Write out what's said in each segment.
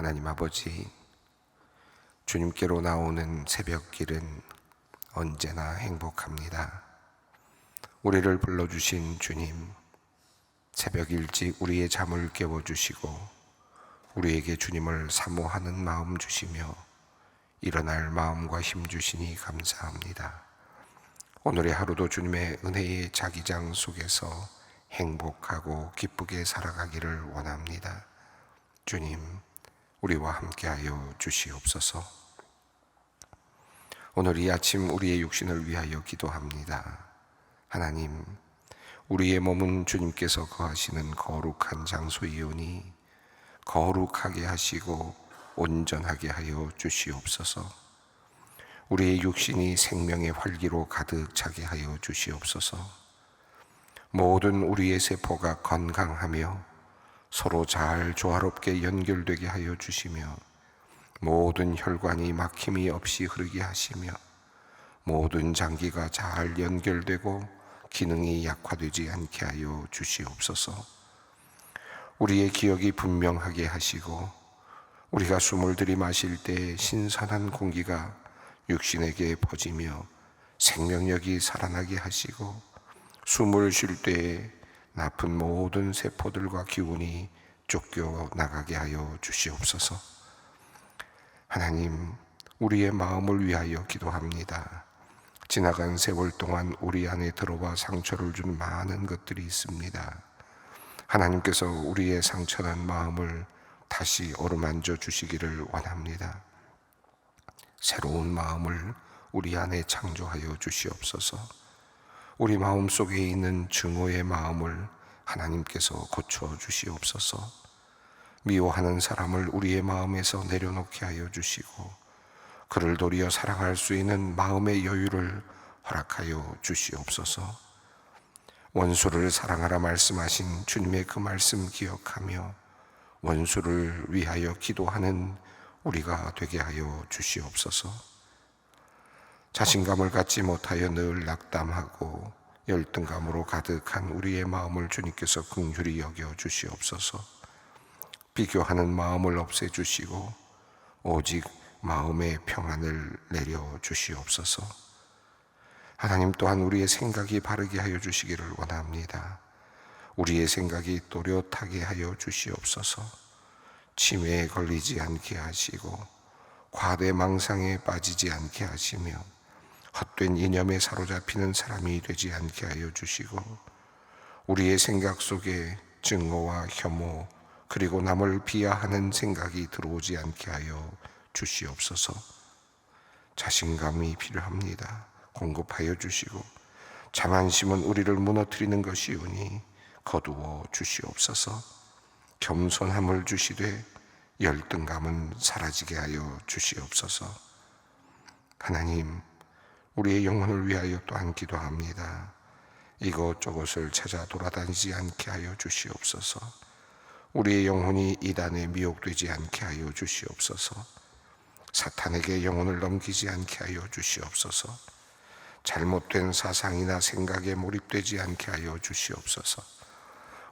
하나님 아버지, 주님께로 나오는 새벽길은 언제나 행복합니다. 우리를 불러주신 주님, 새벽 일찍 우리의 잠을 깨워주시고, 우리에게 주님을 사모하는 마음 주시며, 일어날 마음과 힘 주시니 감사합니다. 오늘의 하루도 주님의 은혜의 자기장 속에서 행복하고 기쁘게 살아가기를 원합니다. 주님, 우리와 함께하여 주시옵소서. 오늘 이 아침 우리의 육신을 위하여 기도합니다. 하나님, 우리의 몸은 주님께서 거하시는 거룩한 장소이오니 거룩하게 하시고 온전하게 하여 주시옵소서. 우리의 육신이 생명의 활기로 가득 차게 하여 주시옵소서. 모든 우리의 세포가 건강하며 서로 잘 조화롭게 연결되게 하여 주시며 모든 혈관이 막힘이 없이 흐르게 하시며 모든 장기가 잘 연결되고 기능이 약화되지 않게 하여 주시옵소서. 우리의 기억이 분명하게 하시고 우리가 숨을 들이마실 때 신선한 공기가 육신에게 퍼지며 생명력이 살아나게 하시고 숨을 쉴 때에 나쁜 모든 세포들과 기운이 쫓겨 나가게 하여 주시옵소서. 하나님, 우리의 마음을 위하여 기도합니다. 지나간 세월 동안 우리 안에 들어와 상처를 준 많은 것들이 있습니다. 하나님께서 우리의 상처난 마음을 다시 어루만져 주시기를 원합니다. 새로운 마음을 우리 안에 창조하여 주시옵소서. 우리 마음 속에 있는 증오의 마음을 하나님께서 고쳐 주시옵소서. 미워하는 사람을 우리의 마음에서 내려놓게 하여 주시고 그를 도리어 사랑할 수 있는 마음의 여유를 허락하여 주시옵소서. 원수를 사랑하라 말씀하신 주님의 그 말씀 기억하며 원수를 위하여 기도하는 우리가 되게 하여 주시옵소서. 자신감을 갖지 못하여 늘 낙담하고 열등감으로 가득한 우리의 마음을 주님께서 긍휼히 여겨 주시옵소서. 비교하는 마음을 없애 주시고 오직 마음의 평안을 내려 주시옵소서. 하나님 또한 우리의 생각이 바르게 하여 주시기를 원합니다. 우리의 생각이 또렷하게 하여 주시옵소서. 치매에 걸리지 않게 하시고 과대 망상에 빠지지 않게 하시며 헛된 이념에 사로잡히는 사람이 되지 않게 하여 주시고 우리의 생각 속에 증오와 혐오 그리고 남을 비하하는 생각이 들어오지 않게 하여 주시옵소서. 자신감이 필요합니다. 공급하여 주시고 자만심은 우리를 무너뜨리는 것이오니 거두어 주시옵소서. 겸손함을 주시되 열등감은 사라지게 하여 주시옵소서. 하나님, 우리의 영혼을 위하여 또한 기도합니다. 이것저것을 찾아 돌아다니지 않게 하여 주시옵소서. 우리의 영혼이 이단에 미혹되지 않게 하여 주시옵소서. 사탄에게 영혼을 넘기지 않게 하여 주시옵소서. 잘못된 사상이나 생각에 몰입되지 않게 하여 주시옵소서.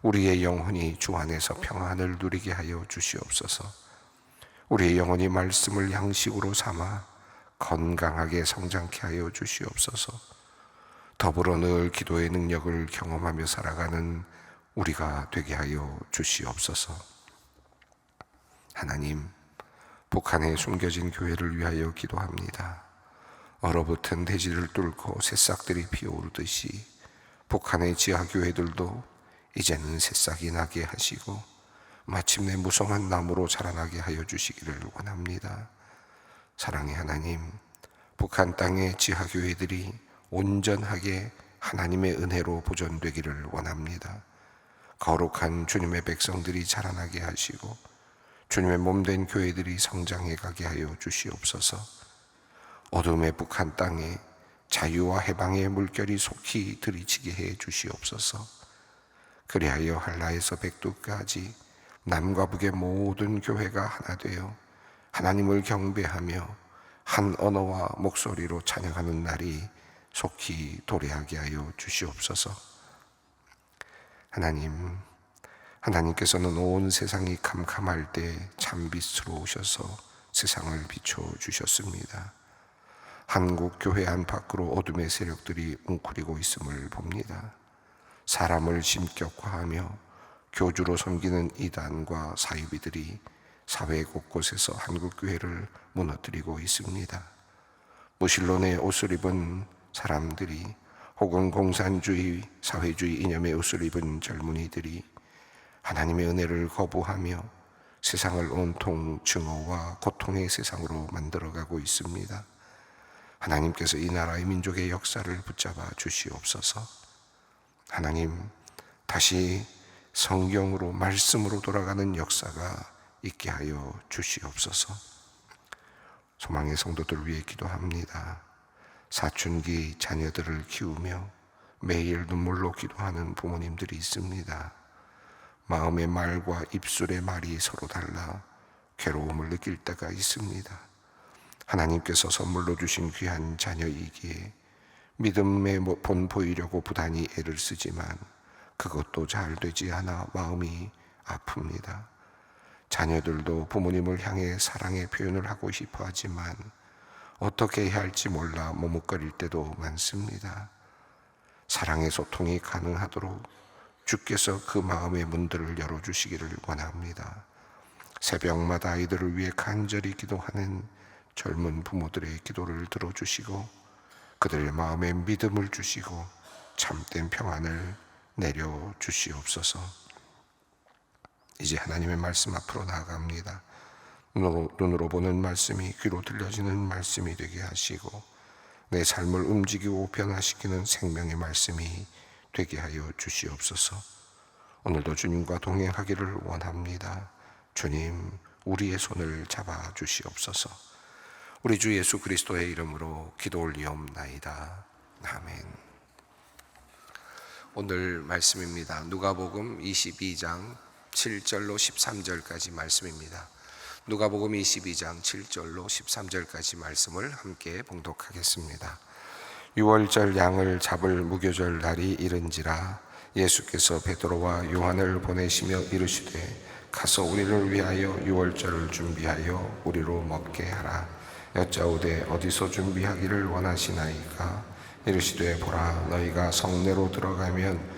우리의 영혼이 주 안에서 평안을 누리게 하여 주시옵소서. 우리의 영혼이 말씀을 양식으로 삼아 건강하게 성장케 하여 주시옵소서. 더불어 늘 기도의 능력을 경험하며 살아가는 우리가 되게 하여 주시옵소서. 하나님, 북한에 숨겨진 교회를 위하여 기도합니다. 얼어붙은 대지를 뚫고 새싹들이 피어오르듯이 북한의 지하 교회들도 이제는 새싹이 나게 하시고 마침내 무성한 나무로 자라나게 하여 주시기를 원합니다. 사랑의 하나님, 북한 땅의 지하 교회들이 온전하게 하나님의 은혜로 보존되기를 원합니다. 거룩한 주님의 백성들이 자라나게 하시고 주님의 몸된 교회들이 성장해 가게 하여 주시옵소서. 어둠의 북한 땅에 자유와 해방의 물결이 속히 들이치게 해 주시옵소서. 그리하여 한라에서 백두까지 남과 북의 모든 교회가 하나 되어 하나님을 경배하며 한 언어와 목소리로 찬양하는 날이 속히 도래하게 하여 주시옵소서. 하나님, 하나님께서는 온 세상이 캄캄할 때 참빛으로 오셔서 세상을 비춰 주셨습니다. 한국 교회 안팎으로 어둠의 세력들이 웅크리고 있음을 봅니다. 사람을 심격화하며 교주로 섬기는 이단과 사이비들이 사회 곳곳에서 한국 교회를 무너뜨리고 있습니다. 무신론의 옷을 입은 사람들이 혹은 공산주의, 사회주의 이념의 옷을 입은 젊은이들이 하나님의 은혜를 거부하며 세상을 온통 증오와 고통의 세상으로 만들어가고 있습니다. 하나님께서 이 나라의 민족의 역사를 붙잡아 주시옵소서. 하나님, 다시 성경으로, 말씀으로 돌아가는 역사가 있게 하여 주시옵소서. 소망의 성도들 위해 기도합니다. 사춘기 자녀들을 키우며 매일 눈물로 기도하는 부모님들이 있습니다. 마음의 말과 입술의 말이 서로 달라 괴로움을 느낄 때가 있습니다. 하나님께서 선물로 주신 귀한 자녀이기에 믿음의 본 보이려고 부단히 애를 쓰지만 그것도 잘 되지 않아 마음이 아픕니다. 자녀들도 부모님을 향해 사랑의 표현을 하고 싶어 하지만 어떻게 해야 할지 몰라 머뭇거릴 때도 많습니다. 사랑의 소통이 가능하도록 주께서 그 마음의 문들을 열어주시기를 원합니다. 새벽마다 아이들을 위해 간절히 기도하는 젊은 부모들의 기도를 들어주시고 그들의 마음에 믿음을 주시고 참된 평안을 내려 주시옵소서. 이제 하나님의 말씀 앞으로 나아갑니다. 눈으로, 눈으로 보는 말씀이 귀로 들려지는 말씀이 되게 하시고 내 삶을 움직이고 변화시키는 생명의 말씀이 되게 하여 주시옵소서. 오늘도 주님과 동행하기를 원합니다. 주님, 우리의 손을 잡아 주시옵소서. 우리 주 예수 그리스도의 이름으로 기도 올리옵나이다. 아멘. 오늘 말씀입니다. 누가복음 22장 7절로 13절까지 말씀입니다. 누가복음 22장 7절로 13절까지 말씀을 함께 봉독하겠습니다. 6월절 양을 잡을 무교절 날이 이른지라 예수께서 베드로와 요한을 보내시며 이르시되 가서 우리를 위하여 6월절을 준비하여 우리로 먹게 하라 여짜오되 어디서 준비하기를 원하시나이까 이르시되 보라 너희가 성내로 들어가면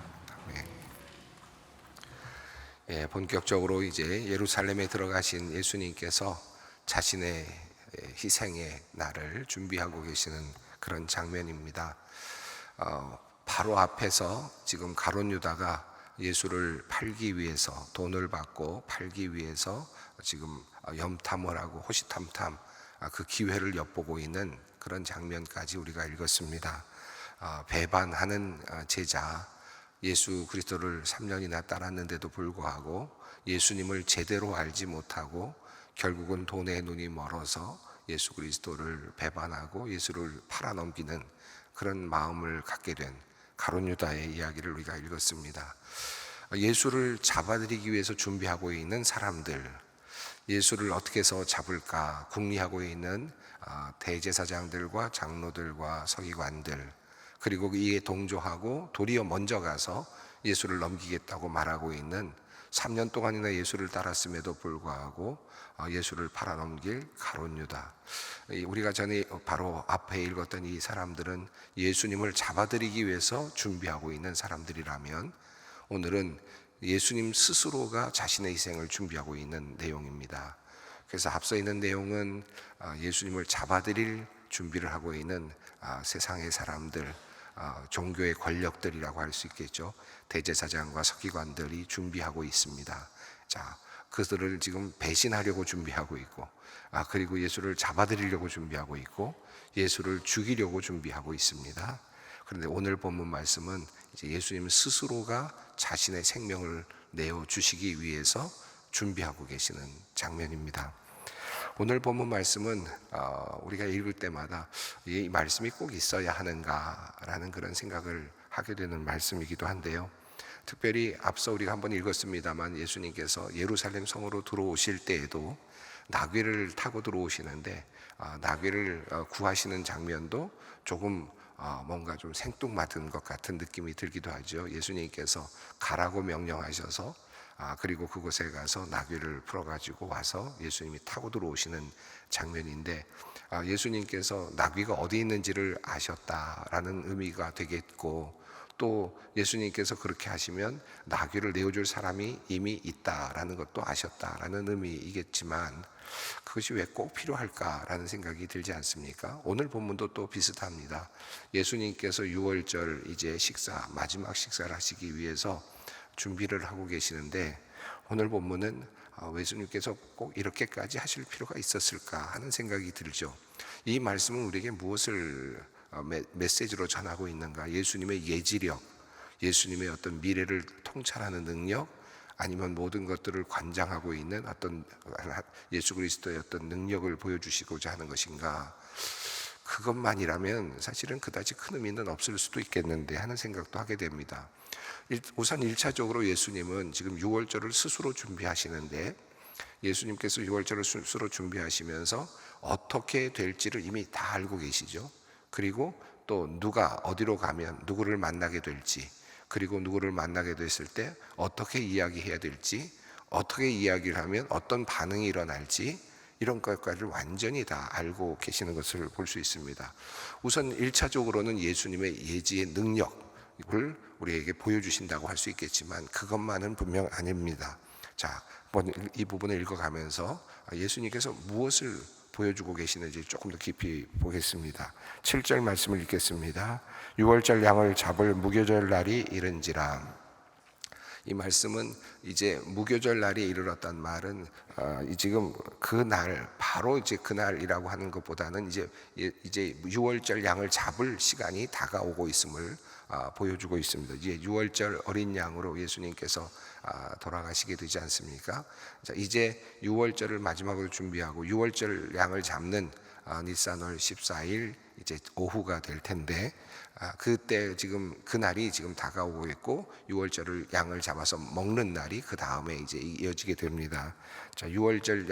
예, 본격적으로 이제 예루살렘에 들어가신 예수님께서 자신의 희생의 날을 준비하고 계시는 그런 장면입니다. 어, 바로 앞에서 지금 가론 유다가 예수를 팔기 위해서 돈을 받고 팔기 위해서 지금 염탐을 하고 호시탐탐 아, 그 기회를 엿보고 있는 그런 장면까지 우리가 읽었습니다. 아, 배반하는 아, 제자 예수 그리스도를 3년이나 따랐는데도 불구하고 예수님을 제대로 알지 못하고 결국은 돈에 눈이 멀어서 예수 그리스도를 배반하고 예수를 팔아넘기는 그런 마음을 갖게 된 가론 유다의 이야기를 우리가 읽었습니다. 예수를 잡아들이기 위해서 준비하고 있는 사람들, 예수를 어떻게 해서 잡을까 궁리하고 있는 대제사장들과 장로들과 서기관들, 그리고 이에 동조하고 도리어 먼저 가서 예수를 넘기겠다고 말하고 있는 3년 동안이나 예수를 따랐음에도 불구하고 어, 예수를 팔아넘길 가론 유다. 우리가 전에 바로 앞에 읽었던 이 사람들은 예수님을 잡아들이기 위해서 준비하고 있는 사람들이라면 오늘은 예수님 스스로가 자신의 희생을 준비하고 있는 내용입니다. 그래서 앞서 있는 내용은 어, 예수님을 잡아들일 준비를 하고 있는 아, 세상의 사람들, 어, 종교의 권력들이라고 할 수 있겠죠. 대제사장과 서기관들이 준비하고 있습니다. 자, 그들을 지금 배신하려고 준비하고 있고, 아, 그리고 예수를 잡아들이려고 준비하고 있고, 예수를 죽이려고 준비하고 있습니다. 그런데 오늘 본문 말씀은 이제 예수님 스스로가 자신의 생명을 내어 주시기 위해서 준비하고 계시는 장면입니다. 오늘 본문 말씀은 어, 우리가 읽을 때마다 이 말씀이 꼭 있어야 하는가라는 그런 생각을 하게 되는 말씀이기도 한데요. 특별히 앞서 우리가 한번 읽었습니다만 예수님께서 예루살렘 성으로 들어오실 때에도 나귀를 타고 들어오시는데 아, 나귀를 어, 구하시는 장면도 조금 어, 뭔가 좀 생뚱맞은 것 같은 느낌이 들기도 하죠. 예수님께서 가라고 명령하셔서 아, 그리고 그곳에 가서 나귀를 풀어가지고 와서 예수님이 타고 들어오시는 장면인데 아, 예수님께서 나귀가 어디 있는지를 아셨다라는 의미가 되겠고 또 예수님께서 그렇게 하시면 나귀를 내어줄 사람이 이미 있다라는 것도 아셨다라는 의미이겠지만 그것이 왜 꼭 필요할까라는 생각이 들지 않습니까? 오늘 본문도 또 비슷합니다. 예수님께서 6월절 이제 식사 마지막 식사를 하시기 위해서 준비를 하고 계시는데 오늘 본문은 어, 예수님께서 꼭 이렇게까지 하실 필요가 있었을까 하는 생각이 들죠. 이 말씀은 우리에게 무엇을 어, 메- 메시지로 전하고 있는가? 예수님의 예지력, 예수님의 어떤 미래를 통찰하는 능력, 아니면 모든 것들을 관장하고 있는 어떤 예수 그리스도의 어떤 능력을 보여주시고자 하는 것인가? 그것만이라면 사실은 그다지 큰 의미는 없을 수도 있겠는데 하는 생각도 하게 됩니다. 일- 우선 일차적으로 예수님은 지금 6월절을 스스로 준비하시는데 예수님께서 6월절을 스스로 준비하시면서 어떻게 될지를 이미 다 알고 계시죠. 그리고 또 누가 어디로 가면 누구를 만나게 될지 그리고 누구를 만나게 됐을 때 어떻게 이야기해야 될지 어떻게 이야기를 하면 어떤 반응이 일어날지 이런 것까지를 완전히 다 알고 계시는 것을 볼 수 있습니다. 우선 1차적으로는 예수님의 예지의 능력 을 우리에게 보여주신다고 할 수 있겠지만 그것만은 분명 아닙니다. 자, 이 부분을 읽어가면서 예수님께서 무엇을 보여주고 계시는지 조금 더 깊이 보겠습니다. 7절 말씀을 읽겠습니다. 6월절 양을 잡을 무교절 날이 이른지라 이 말씀은 이제 무교절 날이 이르렀단 말은 어, 이 지금 그 날 바로 이제 그 날이라고 하는 것보다는 이제 예- 이제 6월절 양을 잡을 시간이 다가오고 있음을 아, 보여주고 있습니다. 이제 6월절 어린 양으로 예수님께서 아, 돌아가시게 되지 않습니까? 자, 이제 6월절을 마지막으로 준비하고 6월절 양을 잡는 아, 니산월 14일 이제 오후가 될 텐데 아, 그때 지금 그 날이 지금 다가오고 있고 6월절을 양을 잡아서 먹는 날이 그 다음에 이제 이어지게 됩니다. 자, 6월절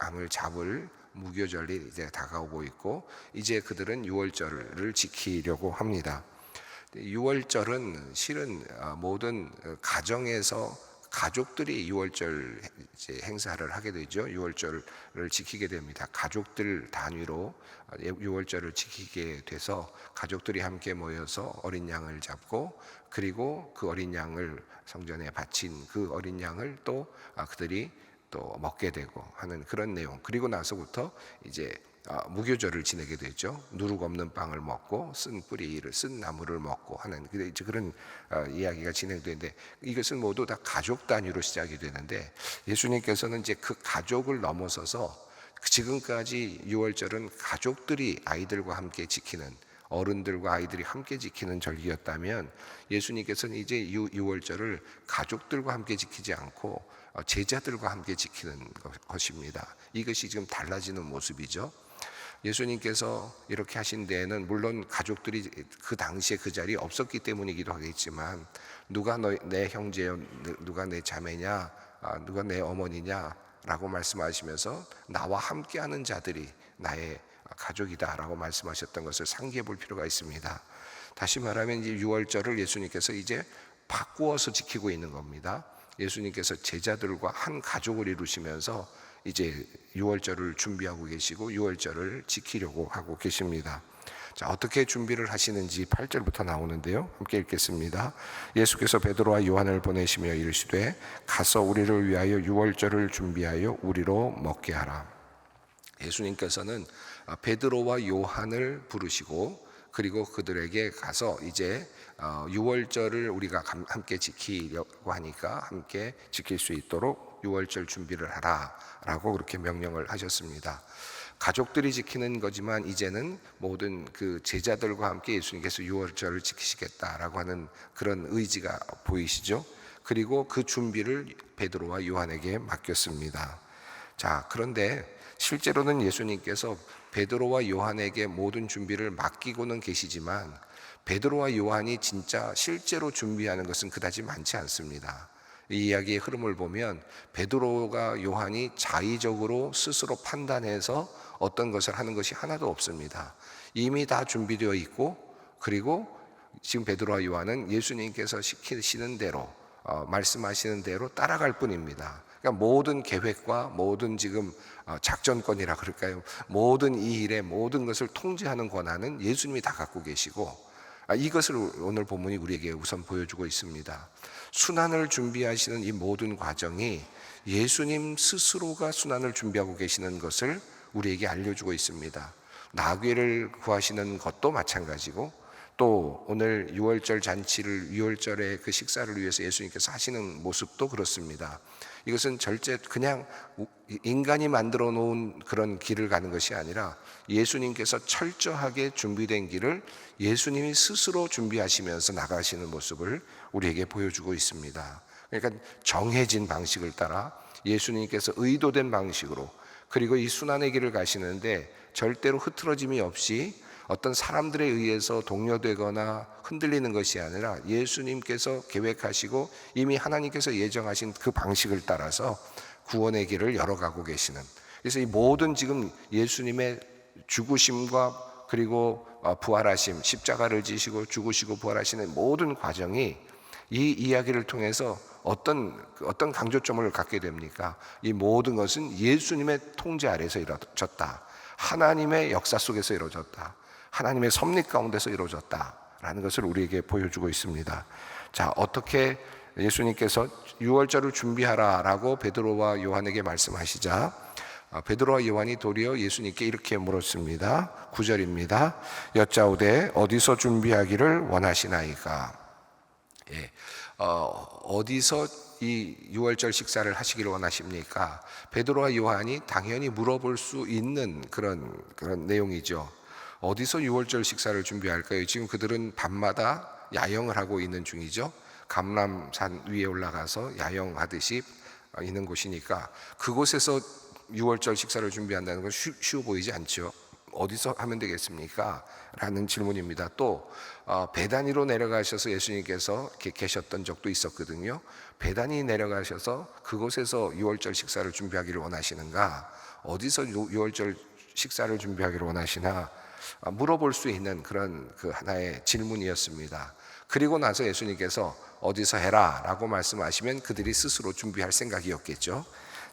양을 잡을 무교절이 이제 다가오고 있고 이제 그들은 6월절을 지키려고 합니다. 6월절은 실은 어, 모든 어, 가정에서 가족들이 6월절 이제 행사를 하게 되죠. 6월절을 지키게 됩니다. 가족들 단위로 6월절을 지키게 돼서 가족들이 함께 모여서 어린 양을 잡고 그리고 그 어린 양을 성전에 바친 그 어린 양을 또 아, 그들이 또 먹게 되고 하는 그런 내용. 그리고 나서부터 이제 아, 무교절을 지내게 되죠. 누룩 없는 빵을 먹고 쓴 뿌리를 쓴 나무를 먹고 하는 이제 그런 어, 이야기가 진행되는데 이것은 모두 다 가족 단위로 시작이 되는데 예수님께서는 이제 그 가족을 넘어서서 지금까지 6월절은 가족들이 아이들과 함께 지키는 어른들과 아이들이 함께 지키는 절기였다면 예수님께서는 이제 6월절을 가족들과 함께 지키지 않고 어, 제자들과 함께 지키는 것- 것입니다. 이것이 지금 달라지는 모습이죠. 예수님께서 이렇게 하신 데에는 물론 가족들이 그 당시에 그 자리에 없었기 때문이기도 하겠지만 누가 너, 내 형제요 누가 내 자매냐 아, 누가 내 어머니냐라고 말씀하시면서 나와 함께하는 자들이 나의 가족이다라고 말씀하셨던 것을 상기해 볼 필요가 있습니다. 다시 말하면 이제 6월절을 예수님께서 이제 바꾸어서 지키고 있는 겁니다. 예수님께서 제자들과 한 가족을 이루시면서 이제 6월절을 준비하고 계시고 6월절을 지키려고 하고 계십니다. 자, 어떻게 준비를 하시는지 8절부터 나오는데요. 함께 읽겠습니다. 예수께서 베드로와 요한을 보내시며 이르시되 가서 우리를 위하여 6월절을 준비하여 우리로 먹게 하라. 예수님께서는 아, 베드로와 요한을 부르시고 그리고 그들에게 가서 이제 6월절을 우리가 감- 함께 지키려고 하니까 함께 지킬 수 있도록 6월절 준비를 하라라고 그렇게 명령을 하셨습니다. 가족들이 지키는 거지만 이제는 모든 그 제자들과 함께 예수님께서 6월절을 지키시겠다라고 하는 그런 의지가 보이시죠? 그리고 그 준비를 베드로와 요한에게 맡겼습니다. 자, 그런데 실제로는 예수님께서 베드로와 요한에게 모든 준비를 맡기고는 계시지만 베드로와 요한이 진짜 실제로 준비하는 것은 그다지 많지 않습니다. 이 이야기의 흐름을 보면 베드로가 요한이 자의적으로 스스로 판단해서 어떤 것을 하는 것이 하나도 없습니다. 이미 다 준비되어 있고 그리고 지금 베드로와 요한은 예수님께서 시키시는 대로 어, 말씀하시는 대로 따라갈 뿐입니다. 그러니까 모든 계획과 모든 지금 어, 작전권이라 그럴까요? 모든 이 일의 모든 것을 통제하는 권한은 예수님이 다 갖고 계시고 아, 이것을 오늘 본문이 우리에게 우선 보여주고 있습니다. 순환을 준비하시는 이 모든 과정이 예수님 스스로가 순환을 준비하고 계시는 것을 우리에게 알려주고 있습니다. 나귀를 구하시는 것도 마찬가지고 또 오늘 6월절 잔치를 6월절의 그 식사를 위해서 예수님께서 하시는 모습도 그렇습니다. 이것은 절제 그냥 인간이 만들어 놓은 그런 길을 가는 것이 아니라 예수님께서 철저하게 준비된 길을 예수님이 스스로 준비하시면서 나가시는 모습을 우리에게 보여주고 있습니다. 그러니까 정해진 방식을 따라 예수님께서 의도된 방식으로 그리고 이 순환의 길을 가시는데 절대로 흐트러짐이 없이 어떤 사람들에 의해서 동요되거나 흔들리는 것이 아니라 예수님께서 계획하시고 이미 하나님께서 예정하신 그 방식을 따라서 구원의 길을 열어가고 계시는 그래서 이 모든 지금 예수님의 죽으심과 그리고 어, 부활하심, 십자가를 지시고 죽으시고 부활하시는 모든 과정이 이 이야기를 통해서 어떤 어떤 강조점을 갖게 됩니까? 이 모든 것은 예수님의 통제 아래서 이루어졌다. 하나님의 역사 속에서 이루어졌다. 하나님의 섭리 가운데서 이루어졌다라는 것을 우리에게 보여주고 있습니다. 자, 어떻게 예수님께서 6월절을 준비하라라고 베드로와 요한에게 말씀하시자 아, 베드로와 요한이 도리어 예수님께 이렇게 물었습니다. 9절입니다. 여짜오되 어디서 준비하기를 원하시나이까? 예, 어, 디서 이 6월절 식사를 하시기를 원하십니까? 베드로와 요한이 당연히 물어볼 수 있는 그런 그런 내용이죠. 어디서 6월절 식사를 준비할까요? 지금 그들은 밤마다 야영을 하고 있는 중이죠. 감람산 위에 올라가서 야영하듯이 있는 곳이니까 그곳에서 6월절 식사를 준비한다는 건 쉬, 쉬워 보이지 않죠. 어디서 하면 되겠습니까? 라는 질문입니다. 또 어, 배단위로 내려가셔서 예수님께서 계셨던 적도 있었거든요. 배단이 내려가셔서 그곳에서 6월절 식사를 준비하기를 원하시는가? 어디서 6월절 식사를 준비하기를 원하시나? 아, 물어볼 수 있는 그런 그 하나의 질문이었습니다. 그리고 나서 예수님께서 어디서 해라 라고 말씀하시면 그들이 스스로 준비할 생각이었겠죠.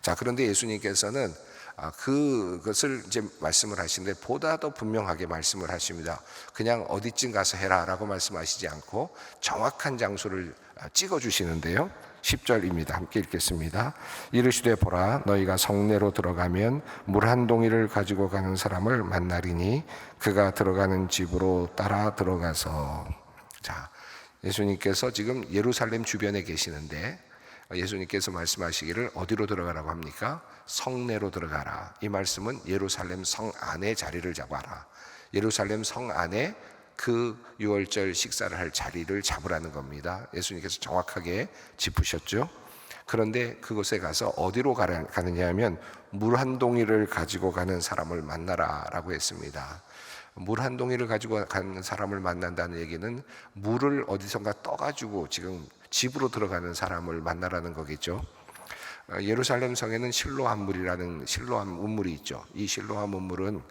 자, 그런데 예수님께서는 아, 그것을 이제 말씀을 하시는데 보다 더 분명하게 말씀을 하십니다. 그냥 어디쯤 가서 해라 라고 말씀하시지 않고 정확한 장소를 아, 찍어 주시는데요. 10절입니다. 함께 읽겠습니다. 이르시되 보라 너희가 성내로 들어가면 물 한 동이를 가지고 가는 사람을 만나리니 그가 들어가는 집으로 따라 들어가서 자 예수님께서 지금 예루살렘 주변에 계시는데 예수님께서 말씀하시기를 어디로 들어가라고 합니까? 성내로 들어가라. 이 말씀은 예루살렘 성 안에 자리를 잡아라. 예루살렘 성 안에 그 유월절 식사를 할 자리를 잡으라는 겁니다. 예수님께서 정확하게 짚으셨죠. 그런데 그곳에 가서 어디로 가느냐 하면 물 한 동이를 가지고 가는 사람을 만나라라고 했습니다. 물 한 동이를 가지고 가는 사람을 만난다는 얘기는 물을 어디선가 떠가지고 지금 집으로 들어가는 사람을 만나라는 거겠죠. 어, 예루살렘 성에는 실로암 물이라는 실로암 운물이 있죠. 이 실로암 운물은 어,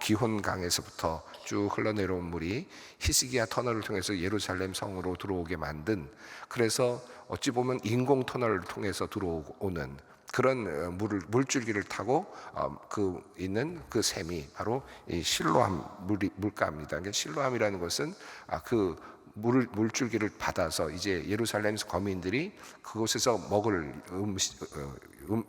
기혼 강에서부터 쭉 흘러내려온 물이 히스기야 터널을 통해서 예루살렘 성으로 들어오게 만든 그래서 어찌 보면 인공 터널을 통해서 들어오는 그런 어, 물을 물줄기를 타고 어, 그 있는 그 샘이 바로 이 실로암 물이 물가입니다. 그러니까 실로암이라는 것은 아, 그 물, 물줄기를 받아서 이제 예루살렘 거민들이 그곳에서 먹을 음식, 음, 음,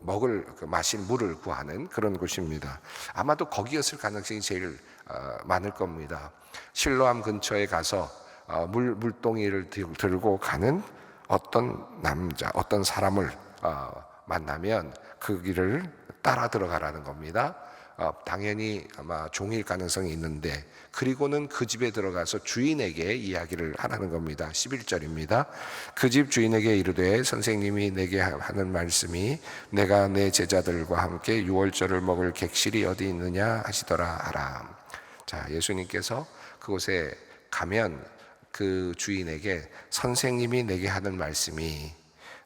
먹을 그 마실 물을 구하는 그런 곳입니다. 아마도 거기였을 가능성이 제일 어, 많을 겁니다. 실로암 근처에 가서 어, 물 물동이를 들고 가는 어떤 남자, 어떤 사람을 어, 만나면 그 길을 따라 들어가라는 겁니다. 어, 당연히 아마 종일 가능성이 있는데 그리고는 그 집에 들어가서 주인에게 이야기를 하라는 겁니다. 11절입니다. 그 집 주인에게 이르되 선생님이 내게 하는 말씀이 내가 내 제자들과 함께 유월절을 먹을 객실이 어디 있느냐 하시더라 하라. 자, 예수님께서 그곳에 가면 그 주인에게 선생님이 내게 하는 말씀이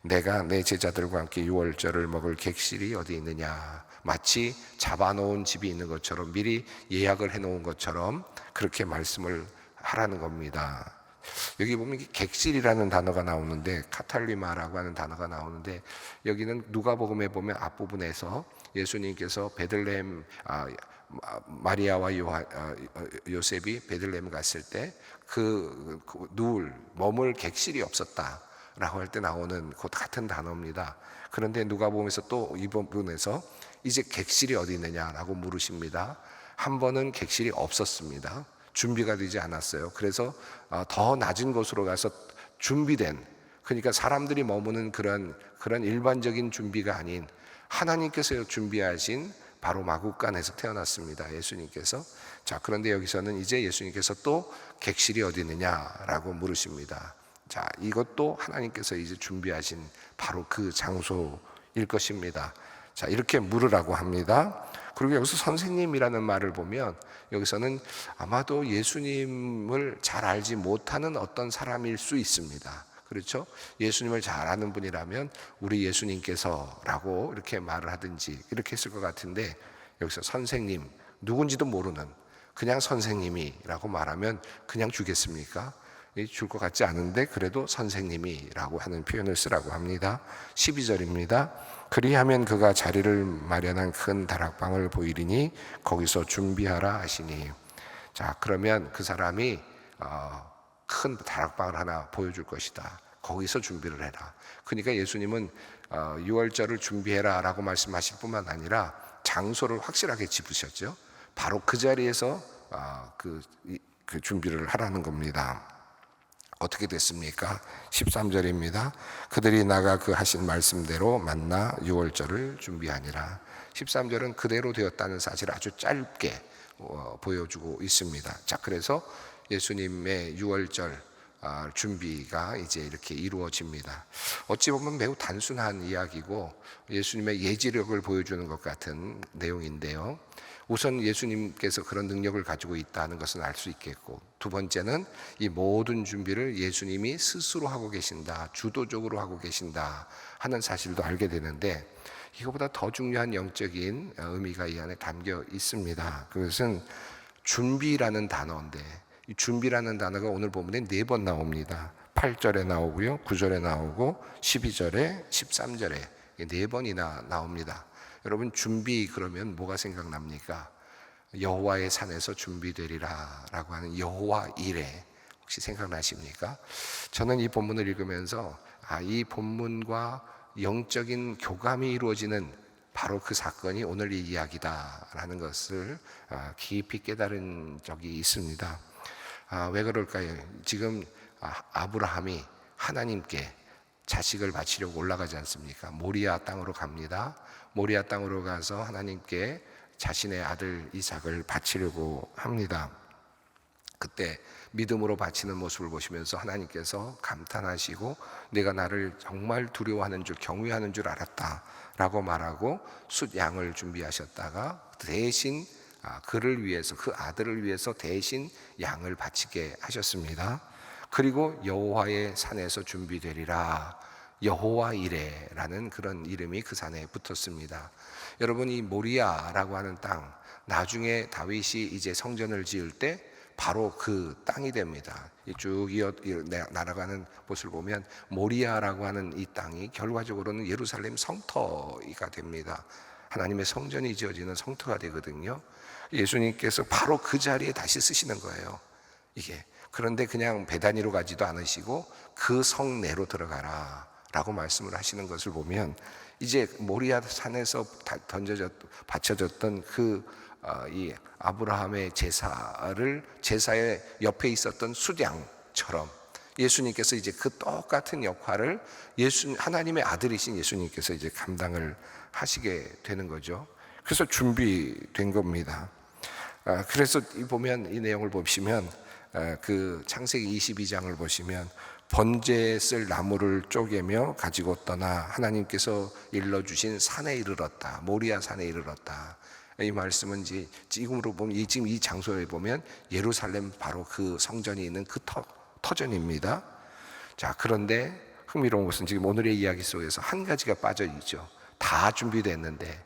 내가 내 제자들과 함께 유월절을 먹을 객실이 어디 있느냐 마치 잡아놓은 집이 있는 것처럼 미리 예약을 해놓은 것처럼 그렇게 말씀을 하라는 겁니다. 여기 보면 객실이라는 단어가 나오는데 카탈리마라고 하는 단어가 나오는데 여기는 누가복음에 보면 앞부분에서 예수님께서 베들레헴 아, 마리아와 요한, 아, 요셉이 베들레헴 갔을 때그 그 누울 머물 객실이 없었다 라고 할 때 나오는 그 같은 단어입니다. 그런데 누가복음에서 또이 부분에서 이제 객실이 어디 있느냐라고 물으십니다. 한 번은 객실이 없었습니다. 준비가 되지 않았어요. 그래서 어, 더 낮은 곳으로 가서 준비된 그러니까 사람들이 머무는 그런 그런 일반적인 준비가 아닌 하나님께서 준비하신 바로 마국간에서 태어났습니다. 예수님께서. 자, 그런데 여기서는 이제 예수님께서 또 객실이 어디 있느냐라고 물으십니다. 자, 이것도 하나님께서 이제 준비하신 바로 그 장소일 것입니다. 자, 이렇게 물으라고 합니다. 그리고 여기서 선생님이라는 말을 보면 여기서는 아마도 예수님을 잘 알지 못하는 어떤 사람일 수 있습니다. 그렇죠? 예수님을 잘 아는 분이라면 우리 예수님께서라고 이렇게 말을 하든지 이렇게 했을 것 같은데 여기서 선생님 누군지도 모르는 그냥 선생님이라고 말하면 그냥 주겠습니까? 줄 것 같지 않은데 그래도 선생님이라고 하는 표현을 쓰라고 합니다. 12절입니다. 그리하면 그가 자리를 마련한 큰 다락방을 보이리니 거기서 준비하라 하시니 자 그러면 그 사람이 어, 큰 다락방을 하나 보여줄 것이다. 거기서 준비를 해라. 그러니까 예수님은 어, 6월절을 준비해라라고 말씀하실 뿐만 아니라 장소를 확실하게 짚으셨죠. 바로 그 자리에서 어, 그, 그 준비를 하라는 겁니다. 어떻게 됐습니까? 13절입니다. 그들이 나가 그 하신 말씀대로 만나 6월절을 준비하니라. 13절은 그대로 되었다는 사실을 아주 짧게 어, 보여주고 있습니다. 자, 그래서 예수님의 6월절 아, 준비가 이제 이렇게 이루어집니다. 어찌 보면 매우 단순한 이야기고 예수님의 예지력을 보여주는 것 같은 내용인데요. 우선 예수님께서 그런 능력을 가지고 있다는 것은 알 수 있겠고, 두 번째는 이 모든 준비를 예수님이 스스로 하고 계신다, 주도적으로 하고 계신다 하는 사실도 알게 되는데, 이거보다 더 중요한 영적인 의미가 이 안에 담겨 있습니다. 그것은 준비라는 단어인데, 이 준비라는 단어가 오늘 본문에 네 번 나옵니다. 8절에 나오고요, 9절에 나오고, 12절에, 13절에 네 번이나 나옵니다. 여러분 준비 그러면 뭐가 생각납니까? 여호와의 산에서 준비되리라라고 하는 여호와 이래 혹시 생각나십니까? 저는 이 본문을 읽으면서 아, 이 본문과 영적인 교감이 이루어지는 바로 그 사건이 오늘 이 이야기다라는 것을 아, 깊이 깨달은 적이 있습니다. 아, 왜 그럴까요? 지금 아, 아브라함이 하나님께 자식을 바치려고 올라가지 않습니까? 모리아 땅으로 갑니다. 모리아 땅으로 가서 하나님께 자신의 아들 이삭을 바치려고 합니다. 그때 믿음으로 바치는 모습을 보시면서 하나님께서 감탄하시고 내가 나를 정말 두려워하는 줄 경외하는 줄 알았다라고 말하고 숫 양을 준비하셨다가 대신 아, 그를 위해서 그 아들을 위해서 대신 양을 바치게 하셨습니다. 그리고 여호와의 산에서 준비되리라 여호와 이레라는 그런 이름이 그 산에 붙었습니다. 여러분 이 모리아라고 하는 땅 나중에 다윗이 이제 성전을 지을 때 바로 그 땅이 됩니다. 쭉 이어 날아가는 곳을 보면 모리아라고 하는 이 땅이 결과적으로는 예루살렘 성터가 됩니다. 하나님의 성전이 지어지는 성터가 되거든요. 예수님께서 바로 그 자리에 다시 쓰시는 거예요. 이게 그런데 그냥 배단위로 가지도 않으시고 그 성내로 들어가라. 라고 말씀을 하시는 것을 보면 이제 모리아 산에서 던져졌 바쳐졌던 그이 어, 아브라함의 제사를 제사의 옆에 있었던 수량처럼 예수님께서 이제 그 똑같은 역할을 예수 하나님의 아들이신 예수님께서 이제 감당을 하시게 되는 거죠. 그래서 준비된 겁니다. 아, 그래서 이 보면 이 내용을 보시면 아, 그 창세기 22장을 보시면 번제에 쓸 나무를 쪼개며 가지고 떠나 하나님께서 일러 주신 산에 이르렀다. 모리아 산에 이르렀다. 이 말씀은 이제 지금으로 보면 이 지금 이 장소에 보면 예루살렘 바로 그 성전이 있는 그 터, 터전입니다. 자, 그런데 흥미로운 것은 지금 오늘의 이야기 속에서 한 가지가 빠져 있죠. 다 준비됐는데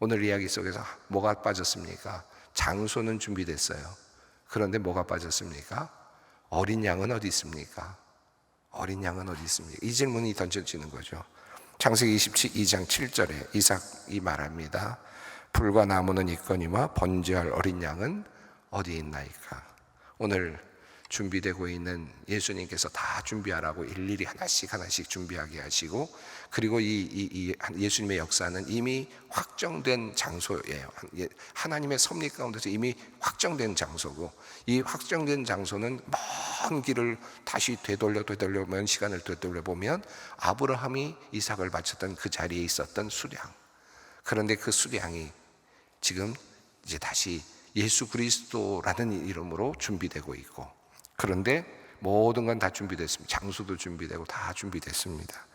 오늘 이야기 속에서 뭐가 빠졌습니까? 장소는 준비됐어요. 그런데 뭐가 빠졌습니까? 어린 양은 어디 있습니까? 어린 양은 어디 있습니까? 이 질문이 던져지는 거죠. 창세기 22장 7절에 이삭이 말합니다. 불과 나무는 있거니와 번제할 어린 양은 어디 있나이까? 오늘 준비되고 있는 예수님께서 다 준비하라고 일일이 하나씩 하나씩 준비하게 하시고 그리고 이, 이, 이 예수님의 역사는 이미 확정된 장소예요. 예, 하나님의 섭리 가운데서 이미 확정된 장소고 이 확정된 장소는 먼 길을 다시 되돌려 되돌려 먼 시간을 되돌려 보면 아브라함이 이삭을 바쳤던 그 자리에 있었던 수량. 그런데 그 수량이 지금 이제 다시 예수 그리스도라는 이름으로 준비되고 있고 그런데 모든 건 다 준비됐습니다. 장소도 준비되고 다 준비됐습니다.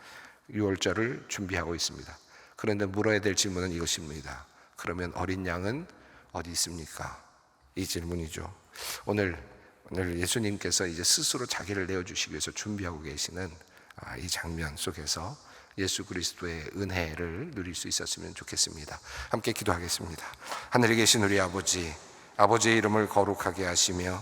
6월절을 준비하고 있습니다. 그런데 물어야 될 질문은 이것입니다. 그러면 어린 양은 어디 있습니까? 이 질문이죠. 오늘 오늘 예수님께서 이제 스스로 자기를 내어 주시기 위해서 준비하고 계시는 아, 이 장면 속에서 예수 그리스도의 은혜를 누릴 수 있었으면 좋겠습니다. 함께 기도하겠습니다. 하늘에 계신 우리 아버지, 아버지의 이름을 거룩하게 하시며